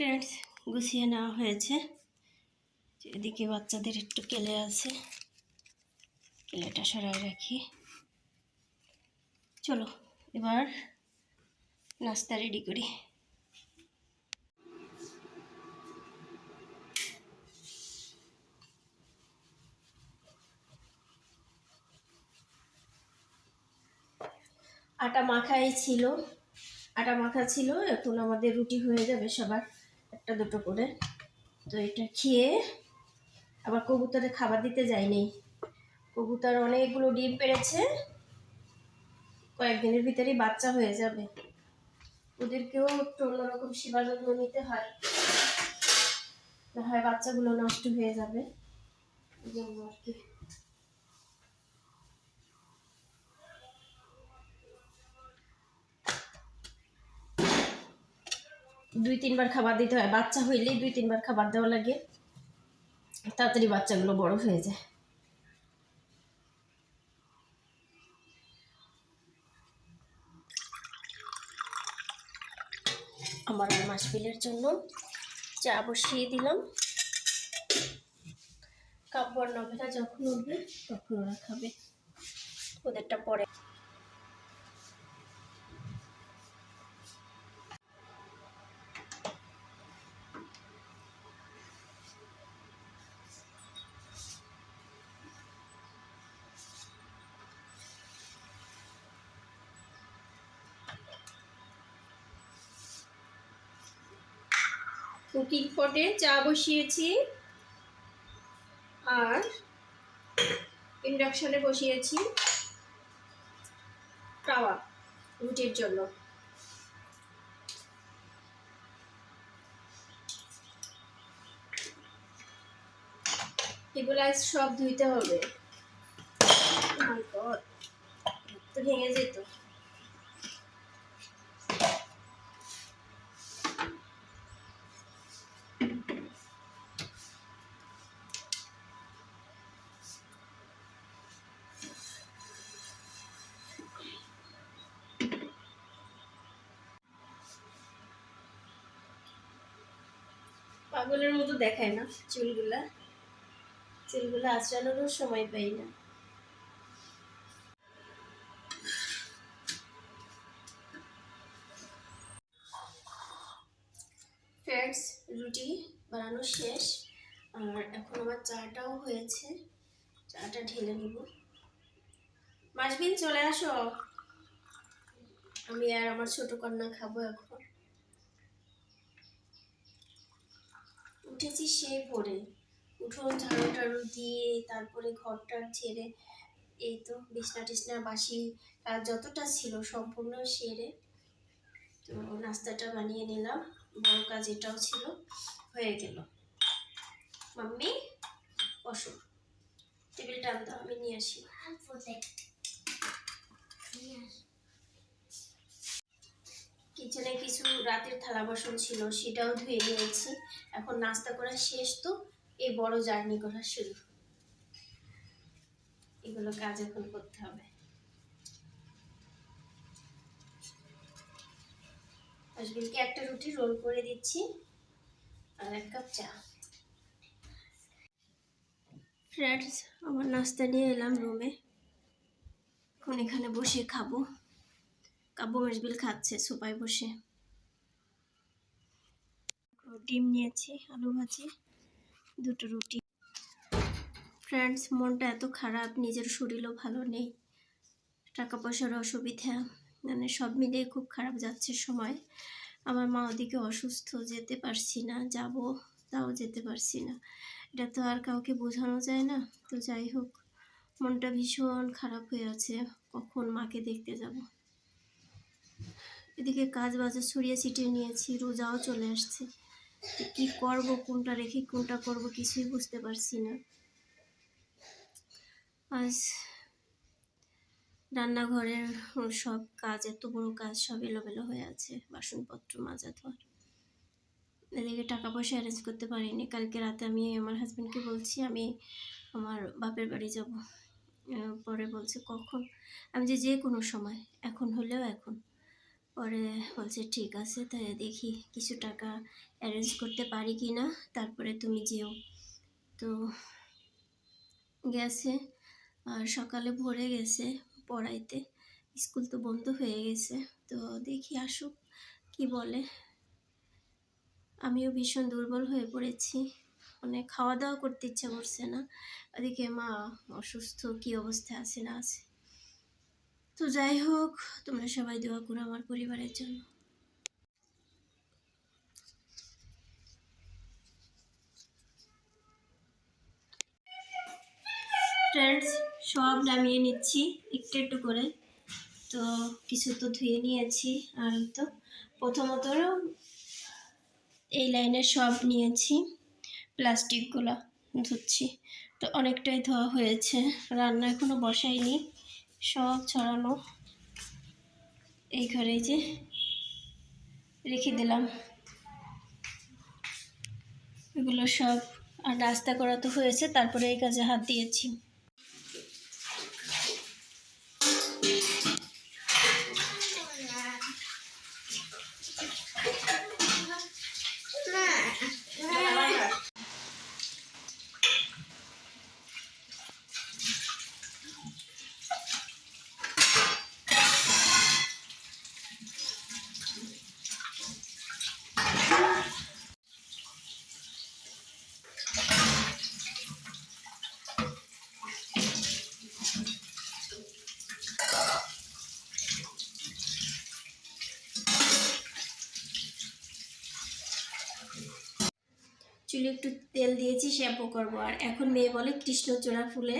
Friends গুছিয়ে নেওয়া হয়েছে। এদিকে বাচ্চাদের একটু কেলে আছে। কেলেটা সরাই রাখি। চলো, এবার নাস্তা রেডি করি। আটা মাখাই ছিল। আটা মাখা ছিল, এখন আমাদের রুটি হয়ে যাবে সবার। একটা দুটো করে। তো এটা খেয়ে আবার কবুতরে খাবার দিতে যাইনি। কবুতর অনেকগুলো ডিম পেড়েছে। কয়েকদিনের ভিতরেই বাচ্চা হয়ে যাবে। ওদেরকেও একটু অন্যরকম সেবা যত্ন নিতে হয়। না হয় বাচ্চাগুলো নষ্ট হয়ে যাবে। আর কি। দুই তিনবার খাবার দিতে হয়। বাচ্চা হইলেই দুই তিনবার খাবার দেওয়া লাগে। তাড়াতাড়ি বাচ্চাগুলো বড় হয়ে যায়। আমার আর মাসবিলের জন্য চা বসিয়ে দিলাম। কাব্বর নভেরা যখন উঠবে, তখন ওরা খাবে। ওদেরটা পরে। কুকিং পটে চা বসিয়েছি। আর ইন্ডাকশনে বসিয়েছি তাওয়া রুটির জন্য। এগুলো সব ধুইতে হবে। তো ভেঙে যেত। পাগলের মতো দেখায় না। চুলগুলা। চুলগুলো আঁচড়ানোরও সময় পাই না। ফ্রেন্ডস রুটি বানানো শেষ। আর এখন আমার চাটাও হয়েছে। চাটা ঢেলে নিব। মাসবিন, চলে আসো। আমি আর আমার ছোট কন্যা খাব এখন। উঠেছি সেই ভোরে। উঠোন ঝাড়ু টাড়ু দিয়ে তারপরে ঘরটা ছেড়ে এই তো বিছনা টিছনা, বাসি যতটা ছিল সম্পূর্ণ সেরে তো নাস্তাটা বানিয়ে নিলাম। বড় কাজ এটাও ছিল, হয়ে গেল। মাম্মি, বসো। টেবিলটা আনতো আমি নিয়ে আসি। কিচেনে কিছু রাতের থালা বাসন ছিল, সেটাও ধুয়ে নিয়েছি। এখন নাস্তা করা শেষ তো এই বড় জার্নি করা শুরু। এগুলো কাজ এখন করতে হবে। হাসবিনকে একটা রুটি রোল করে দিচ্ছি, আর এক কাপ চা। ফ্রেন্ডস, আমার নাস্তা নিয়ে এলাম রুমে। এখন এখানে বসে খাব। কাব্য মেজবিল খাচ্ছে সোফায় বসে। ডিম নিয়েছি, আলু ভাজি, দুটো রুটি। ফ্রেন্ডস মনটা এত খারাপ, নিজের শরীরও ভালো নেই। টাকা পয়সার অসুবিধা মানে সব মিলিয়ে খুব খারাপ যাচ্ছে সময়। আমার মা ওদিকে অসুস্থ, যেতে পারছি না, যাব, তাও যেতে পারছি না। এটা তো আর কাউকে বোঝানো যায় না, তো যাই হোক, মনটা ভীষণ খারাপ হয়ে আছে, কখন মাকে দেখতে যাব। এদিকে কাজ বাজার ছড়িয়ে ছিটিয়ে নিয়েছি, রোজাও চলে আসছে। কি করব, কোনটা রেখে কোনটা করব কিছুই বুঝতে পারছি না। আজ রান্নাঘরের সব কাজ, এত বড় কাজ, সব এলোমেলো হয়ে আছে, বাসনপত্র, মাজা ধোয়ার এদিকে টাকা পয়সা অ্যারেঞ্জ করতে পারিনি। কালকে রাতে আমি আমার হাজব্যান্ডকে বলছি, আমি আমার বাপের বাড়ি যাব। পরে বলছে কখন? আমি যে যে কোনো সময়, এখন হলেও এখন। পরে বলছে, ঠিক আছে, তাই দেখি কিছু টাকা অ্যারেঞ্জ করতে পারি কি না, তারপরে তুমি যেও। তো গেছে, আর সকালে ভোরে গেছে পড়াইতে। স্কুল তো বন্ধ হয়ে গেছে, তো দেখি আসুক, কি বলে। আমিও ভীষণ দুর্বল হয়ে পড়েছি মানে খাওয়া দাওয়া করতে ইচ্ছা করছে না। ওদিকে মা অসুস্থ, কি অবস্থায় আছে না আছে। তো যাই হোক, তোমরা সবাই দোয়া করো আমার পরিবারের জন্য। ফ্রেন্ডস সব নামিয়ে নিচ্ছি, একটু একটু করে। তো কিছু তো ধুয়ে নিয়েছি, আর তো প্রথমত এই লাইনের সব নিয়েছি, প্লাস্টিকগুলো ধুচ্ছি। তো অনেকটাই ধোয়া হয়েছে, রান্না এখনও বসাইনি। সব ছড়ানো এই ঘরে যে রেখে দিলাম। এগুলো সব আর নাস্তা করা তো হয়েছে, তারপরে এই কাজে হাত দিয়েছি। চুলে একটু তেল দিয়েছি শ্যাম্পু করব। আর এখন মেয়ে বলে কৃষ্ণচূড়া ফুলে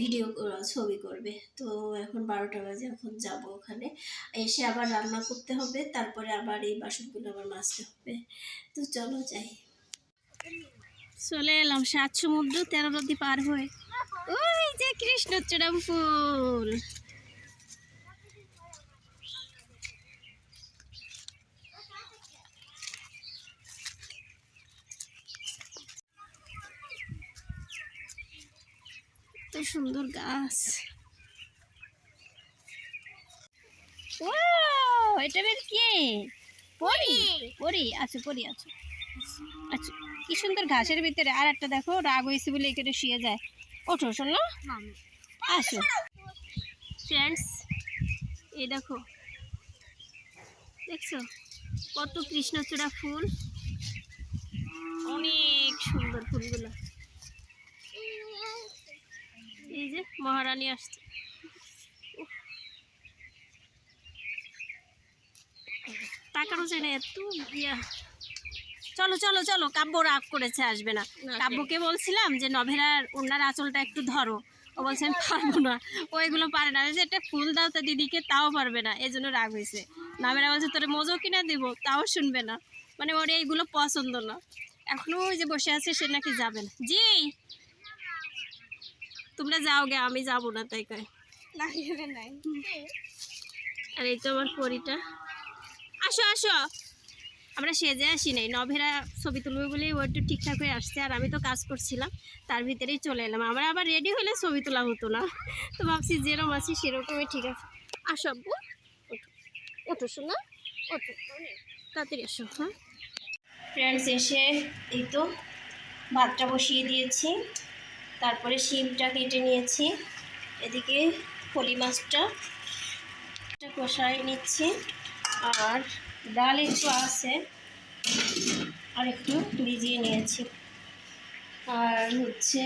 ভিডিও ছবি করবে। তো এখন বারোটা বাজে, এখন যাব ওখানে। এসে আবার রান্না করতে হবে, তারপরে আবার এই বাসনগুলো আবার মাজতে হবে। তো চলো যাই। চলে এলাম সাত সমুদ্র, তেরো নদী পার হয়ে। ওই যে কৃষ্ণচূড়া ফুল! এত সুন্দর গাছ। ওয়াও এটা বের কে? পরি পরি। আচ্ছা পরি আচ্ছা আচ্ছা কি সুন্দর ঘাসের ভিতরে। আর একটা দেখো রাগ হয়েছে বলে এখানে শুয়ে যায়। ওঠো শোনো। আসো। ফ্রেন্ডস এই দেখো। দেখছ? কত কৃষ্ণচূড়া ফুল। অনেক সুন্দর ফুলগুলো। এই যে মহারানী আসছে। উফ। তাকানো যায় না এত চলো চলো চলো কাব্য রাগ করেছে আসবে না। কাব্যকে বলছিলাম যে নভেরার ওনার আঁচলটা একটু ধরো। ও বলছে আমি পারব না। ও এগুলো পারে না। যে একটা ফুল দাও তো দিদিকে তাও পারবে না। এই জন্য রাগ হয়েছে। নভেরা বলছে তোরে মজো কিনা দিব? তাও শুনবে না। মানে ওর এইগুলো পছন্দ না। এখনও ওই যে বসে আছে সে নাকি যাবে না। জি! তোমরা যাও গে আমি যাব না তাই কয়। আর এই তো আমার পরিটা। আসো আসো। আমরা সেজে আসি নাই। নভেরা ছবি তুলবে বলে ও একটু ঠিকঠাক হয়ে আসছে আর আমি তো কাজ করছিলাম তার ভিতরেই চলে এলাম। আমরা আবার রেডি হলে ছবি তোলা হতো না। তো ভাবছি যেরকম আছি সেরকমই ঠিক আছে। আসো আব্বু ওঠো। শোনা ওঠো। তাড়াতাড়ি আসো হ্যাঁ। ফ্রেন্ডস এসে এই তো ভাতটা বসিয়ে দিয়েছি। তারপরে শিমটা কেটে নিয়েছি। এদিকে ফলি মাছটা কষাই নিচ্ছি। আর ডাল একটু আছে, আর একটু ভিজিয়ে নিয়েছি। আর হচ্ছে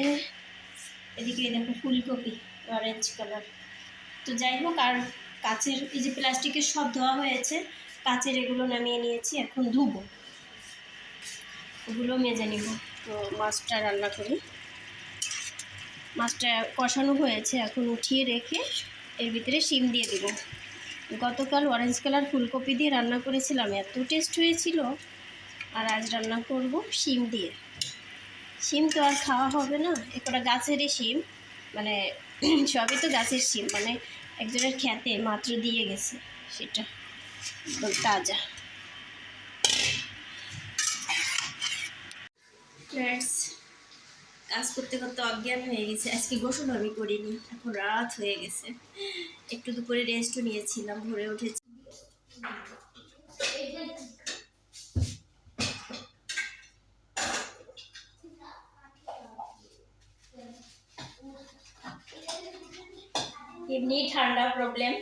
এদিকে দেখো ফুলকপি অরেঞ্জ কালার তো যাই হোক, আর কাচের, এই যে প্লাস্টিকের সব ধোয়া হয়েছে, কাচের এগুলো নামিয়ে নিয়েছি, এখন ধুবো। ওগুলো মেজে নিব। তো মাছটা রান্না করি। মাছটা কষানো হয়েছে, এখন উঠিয়ে রেখে এর ভিতরে শিম দিয়ে দেব। গতকাল অরেঞ্জ কালার ফুলকপি দিয়ে রান্না করেছিলাম, এত টেস্ট হয়েছিল। আর আজ রান্না করব শিম দিয়ে। শিম তো আর খাওয়া হবে না একটা গাছেরই শিম মানে সবই তো গাছের শিম মানে একজনের খেতে মাত্র দিয়ে গেছে সেটা তাজা। ফ্রেন্ডস কাজ করতে করতে অজ্ঞান হয়ে গেছে। আজকে গোসল আমি করিনি, এখন রাত হয়ে গেছে। একটু দুপুরে রেস্টও নিয়েছিলাম, ভোরে উঠেছি। এমনি ঠান্ডা প্রবলেম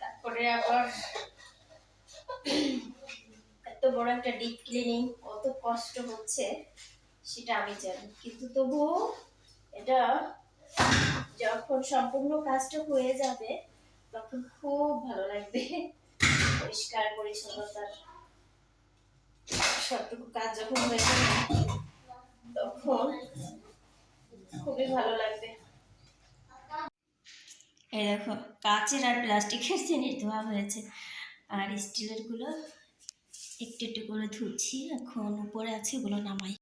তারপরে আবার এত বড় একটা ডিপ ক্লিনিং কত কষ্ট হচ্ছে। সেটা আমি জানি। কিন্তু তবুও এটা যখন সম্পূর্ণ কাজটা হয়ে যাবে, তখন খুব ভালো লাগবে। পরিষ্কার, পরিচ্ছন্নতার সবটুকু কাজ যখন হয়ে যাবে, তখন খুবই ভালো লাগবে। এই দেখো, কাচের আর প্লাস্টিকের জিনিস ধোয়া হয়েছে, আর স্টিলেরগুলো একটু একটু করে ধুচ্ছি, এখন উপরে আছে, ওগুলো নামাই।